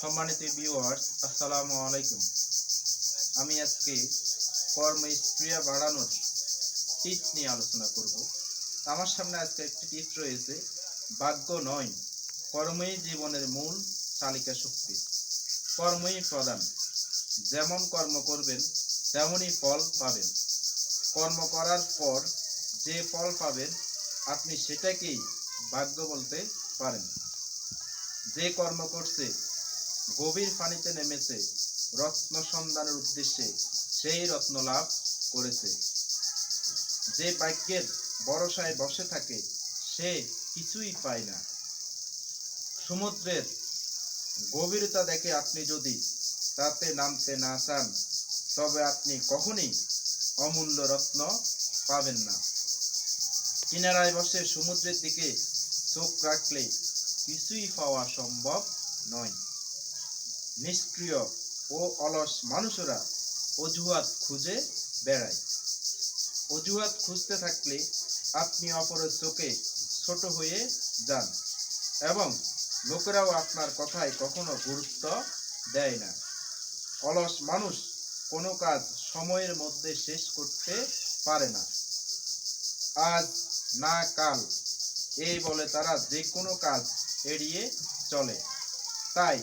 সম্মানিত ভিউয়ার্স আসসালামু আলাইকুম। আমি আজকে কর্মস্প্রিয়া বাড়ানোর টিপস নিয়ে আলোচনা করব। আমার সামনে আজকে একটি টিপস রয়েছে, ভাগ্য নয়, কর্মই জীবনের মূল চালিকা শক্তি। কর্মই প্রধান। যেমন কর্ম করবেন, তেমনই ফল পাবেন। কর্ম করার পর যে ফল পাবেন, আপনি সেটাকেই ভাগ্য বলতে পারেন। যে কর্ম করছে গভীর পানিতে নেমেছে। রত্ন সন্ধানের উদ্দেশ্যে সেই রত্ন লাভ করেছে। যে ভাগ্যের ভরসায় বসে থাকে, সে কিছুই পায় না। সমুদ্রের গভীরতা দেখে আপনি যদি তাতে নামতে না চান, তবে আপনি কখনই অমূল্য রত্ন পাবেন না। কিনারায় বসে সমুদ্রের দিকে চোখ রাখলে কিছুই পাওয়া সম্ভব নয়। নিষ্ক্রিয় ও অলস মানুষেরা অজুহাত খুঁজে বেড়ায়। অজুহাত খুঁজতে থাকলে আপনি অপরের চোখে ছোট হয়ে যান এবং লোকেরাও আপনার কথায় কখনো গুরুত্ব দেয় না। অলস মানুষ কোনো কাজ সময়ের মধ্যে শেষ করতে পারে না। আজ না কাল, এই বলে তারা যে কোনো কাজ এড়িয়ে চলে। তাই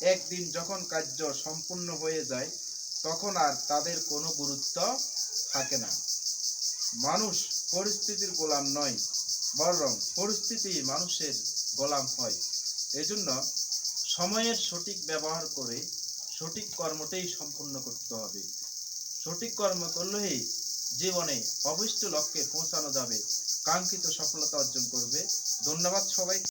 একদিন যখন কার্য সম্পূর্ণ হয়ে যায়, তখন আর তাদের কোনো গুরুত্ব থাকে না। মানুষ পরিস্থিতির গোলাম নয়, বরং পরিস্থিতি মানুষের গোলাম হয়। এজন্য সময়ের সঠিক ব্যবহার করে সঠিক কর্মটাই সম্পূর্ণ করতে হবে। সঠিক কর্ম করলেই জীবনে অবশিষ্ট লক্ষ্যে পৌঁছানো যাবে। কাঙ্ক্ষিত সফলতা অর্জন করবে। ধন্যবাদ সবাই